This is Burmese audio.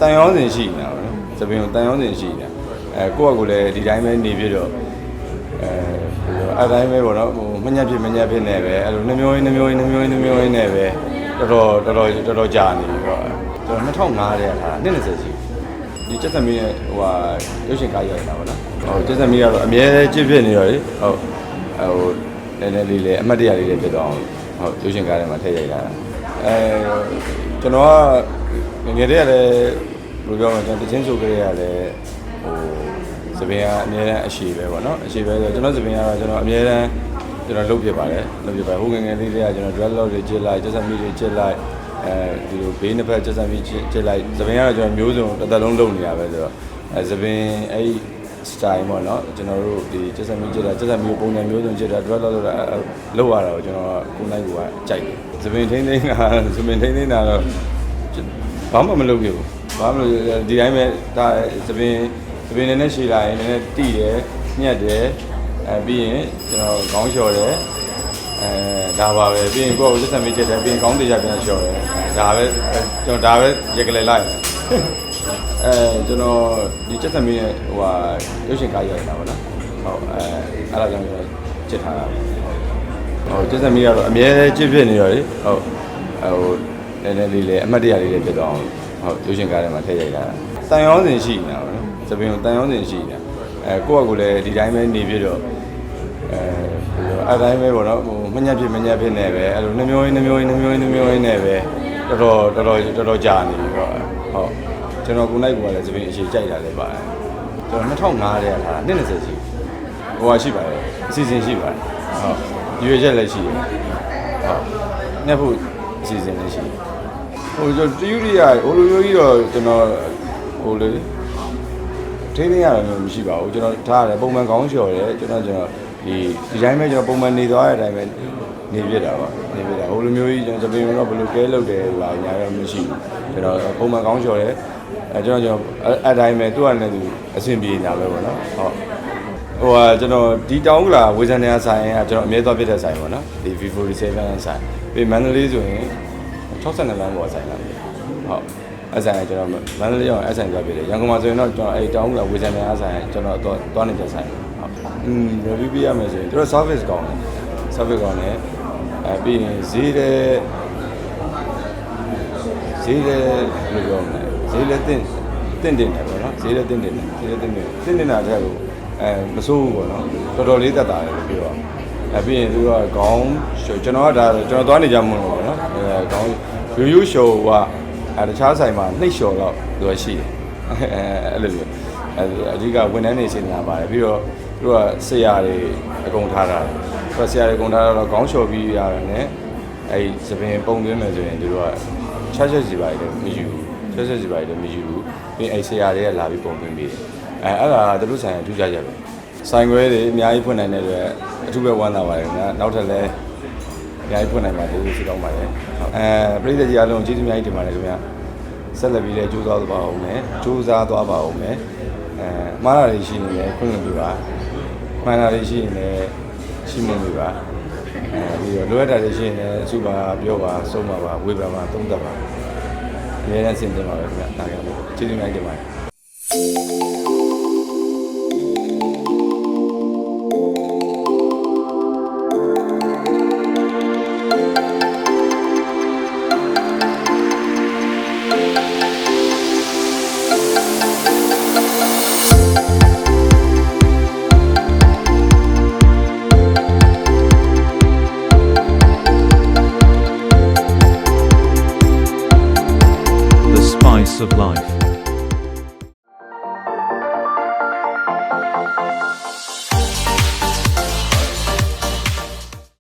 တန်ရောစင်ရှိနေတာပေါ့နော်သပင်ကိုတန်ရောစင်ရှိနေတာအဲကိုယ့်အကူလည်းဒီတိုင်းပဲနေပြတော့အဲအဲ့တိုင်းပဲပေါ့နော်ဟိုမညက်ဖြစ်မညက်ဖြစ်နေပဲအဲ့လိုနှမျိုးရင်းနှမျိုးရင်းနှမျိုးရင်းနှမျိုးရင်းနဲ့ပဲတော်တော်တော်တော်တော်တော်ကြာနေပြီပေါ့ကျွန်တော်2005တဲ့အခါနှစ်20ရှိဒီကျက်သမီးရဲ့ဟိုဟာရုပ်ရှင်ကားရိုက်တာပေါ့နော်ဟိုကျက်သမီးကတော့အမြဲကြည့်ဖြစ်နေတော့လေဟုတ်ဟိုနည်းနည်းလေးလေးအမှတ်တရလေးလေးဖြစ်တော့ဟုတ်ရုပ်ရှင်ကားထဲမှာထည့်ရိုက်တာအဲကျွန်တော်က ငယ်ငယ်တည်းကလည်းဘယ်လိုပြောမလဲကျွန်တော်တချင်းဆိုကြရလည်းဟိုသပင်ကအများအားအရှိပဲပေါ့နော်အရှိပဲဆိုတော့ကျွန်တော်သပင်ကတော့ကျွန်တော်အများအားကျွန်တော်လုပ်ပြပါတယ်လုပ်ပြပါတယ်ဟိုငယ်ငယ်လေးတွေကကျွန်တော် drug load တွေကျစ်လိုက်ကျက်ဆက်မီတွေကျစ်လိုက်အဲဒီလိုဘေးနှစ်ဖက်ကျက်ဆက်မီကျစ်လိုက်သပင်ကတော့ကျွန်တော်မျိုးစုံတစ်သက်လုံးလုပ်နေတာပဲဆိုတော့အဲသပင်အဲ့ style ပေါ့နော်ကျွန်တော်တို့ဒီကျက်ဆက်မီကျစ်တာကျက်ဆက်မီပုံစံမျိုးစုံကျစ်တာ drug load လုပ်တာလုပ်ရတာကိုကျွန်တော်ကိုယ်နိုင်ကိုကကြိုက်တယ်သပင်ထိန်းသိမ်းတာသပင်ထိန်းသိမ်းတာတော့ ဘာမှမလုပ်ပြဘူးဘာမှမလုပ်ဒီတိုင်းပဲဒါသပင်သပင်နဲ့ရှည်လာရင်လည်းတိတယ်ညက်တယ်အဲပြီးရင်ကျွန်တော်ခေါင်းလျှော်တယ်အဲဒါပါပဲပြီးရင်ကိုယ့်ကိုသက်သက်မေးချက်တယ်ပြီးရင်ခေါင်းတရားပြန်လျှော်တယ်ဒါပဲကျွန်တော်ဒါပဲရက်ကလေးလိုက်အဲကျွန်တော်ဒီချက်သက်မေးရဲ့ဟိုဟာရုပ်ရှင်ကားရိုက်တာပေါ့နော်ဟုတ်အဲအဲ့ဒါကြောင့်ကျွန်တော်ချက်ထားတာဟုတ်ချက်သက်မေးကတော့အမြဲချစ်ဖြစ်နေတော့လေဟုတ်ဟို နည်းနည်းလေးလေးအမှတ်တရလေးလေးဖြစ်တော့ဟုတ်ရုပ်ရှင်ကားထဲမှာထည့်ရိုက်တာတန်ရောစင်ရှိနေတာပေါ့နော်သပင်ကိုတန်ရောစင်ရှိနေတာအဲကိုယ့်အကူလည်းဒီတိုင်းပဲနေပြတော့အဲအဲ့တိုင်းပဲပေါ့နော်ဟိုမညက်ဖြစ်မညက်ဖြစ်နေပဲအဲ့လိုနှမျိုးရင်းနှမျိုးရင်းနှမျိုးရင်းနှမျိုးရင်းနဲ့ပဲတော်တော်တော်တော်တော်တော်ကြာနေပြီပေါ့ဟုတ်ကျွန်တော်ကိုနိုင်ကိုလည်းသပင်အရှိကြိုက်တာလည်းပါတယ်ကျွန်တော်2005တဲ့အခါနှစ်20ရှိဟိုဟာရှိပါတယ်အစီအစဉ်ရှိပါတယ်ဟုတ်ရွေချက်လည်းရှိတယ်ဟုတ်ညက်ဖို့အစီအစဉ်လည်းရှိတယ် ဟိုကျွန်တော်တယူရီယာဟိုလိုမျိုးကြီးတော့ကျွန်တော်ဟိုလေထိန်းသိမ်းရတယ်မျိုးမရှိပါဘူးကျွန်တော်ထားရတယ်ပုံမှန်ကောင်းလျှော်တယ်ကျွန်တော်ကျွန်တော်ဒီဒီတိုင်းပဲကျွန်တော်ပုံမှန်နေသွားတဲ့အတိုင်းပဲနေပြတာပါနေပြတာဟိုလိုမျိုးကြီးကျွန်တော်သပင်တော့ဘယ်လိုကဲလုပ်တယ်လာညာရောမရှိဘူးကျွန်တော်ပုံမှန်ကောင်းလျှော်တယ်အဲကျွန်တော်ကျွန်တော်အဲ့အတိုင်းပဲသူ့အနေနဲ့သူအဆင်ပြေနေတာပဲပေါ့နော်ဟုတ်ဟိုဟာကျွန်တော်ဒီတောင်းကလာဝေဇန်နေရဆိုင်ကကျွန်တော်အမြဲသွားပြတဲ့ဆိုင်ပေါ့နော်ဒီ V47 ဆိုင်ပြီးမန္တလေးဆိုရင် 62လမ်းပေါ်ဆိုင်လာပြီဟုတ်အဆိုင်ကကျွန်တော်မန္တလေးအောင်အဆိုင်သွားပြတယ်ရန်ကုန်မှာဆိုရင်တော့ကျွန်တော်အဲ့တောင်းကဝေဇန်နေအဆိုင်ကျွန်တော်တော့သွားနေကြဆိုင်ဟုတ်อืม review ပြရမယ်ဆိုရင်တို့ service ကောင်းတယ် service ကောင်းတယ်အဲပြီးရင်ဈေးတဲ့ဈေးတဲ့ဘယ်လိုပြောမလဲဈေးလည်းတင့်တင့်တင်တယ်ပေါ့နော်ဈေးလည်းတင့်တင်တယ်ဈေးလည်းတင့်တင်တင့်တင်တာတဲ့ကိုအဲမစိုးဘူးပေါ့နော်တော်တော်လေးတက်တာတယ်လို့ပြောတော့အဲပြီးရင်သူကခေါင်းကျွန်တော်ကဒါကျွန်တော်သွားနေကြမှာလို့ပေါ့နော်အဲခေါင်း ရိုးရိုးရှော်ကအဲတခြားဆိုင်မှာနှိပ်လျှော်တော့သူကရှိတယ်အဲအဲ့လိုမျိုးအဲအဓိကဝန်ထမ်းတွေစီနေတာပါတယ်ပြီးတော့သူကဆရာတွေအကုန်ထားတာသူကဆရာတွေအကုန်ထားတော့ခေါင်းလျှော်ပြီးရတယ်နဲ့အဲဒီသပင်ပုံသွင်းမယ်ဆိုရင်သူတို့ကချက်ချက်စီပါတယ်မယူဘူးချက်ချက်စီပါတယ်မယူဘူးပြီးအဲဆရာတွေကလာပြီးပုံသွင်းပြီးတယ်အဲအဲ့ဒါသူတို့ဆိုင်ကထူးခြားချက်ပဲဆိုင်ခွဲတွေအများကြီးဖွင့်နိုင်တဲ့အတွက်အထူးပဲဝမ်းသာပါတယ်ခင်ဗျာနောက်ထပ်လည်း အများကြီးဖွင့်နိုင်ပါတယ်လို့ဆုတောင်းပါတယ်ဟုတ်အဲပြည်သက်ကြီးအားလုံးကျေးဇူးအများကြီးတင်ပါတယ်ခင်ဗျာဆက်လက်ပြီးလည်းကြိုးစားသွားပါအောင်မယ်ကြိုးစားသွားပါအောင်မယ်အဲမှားတာတွေရှိနေတယ်ခွင့်လွှတ်ပြပါမှန်တာတွေရှိနေတယ်ရှိမလို့ပြပါအဲပြီးတော့လိုအပ်တာတွေရှိနေတယ်အစုပါပြောပါစုံပါပါဝေဖန်ပါသုံးသပ်ပါအများနဲ့ဆင်တင်ပါပဲခင်ဗျာတာကြလို့ကျေးဇူးများတင်ပါတယ် of life.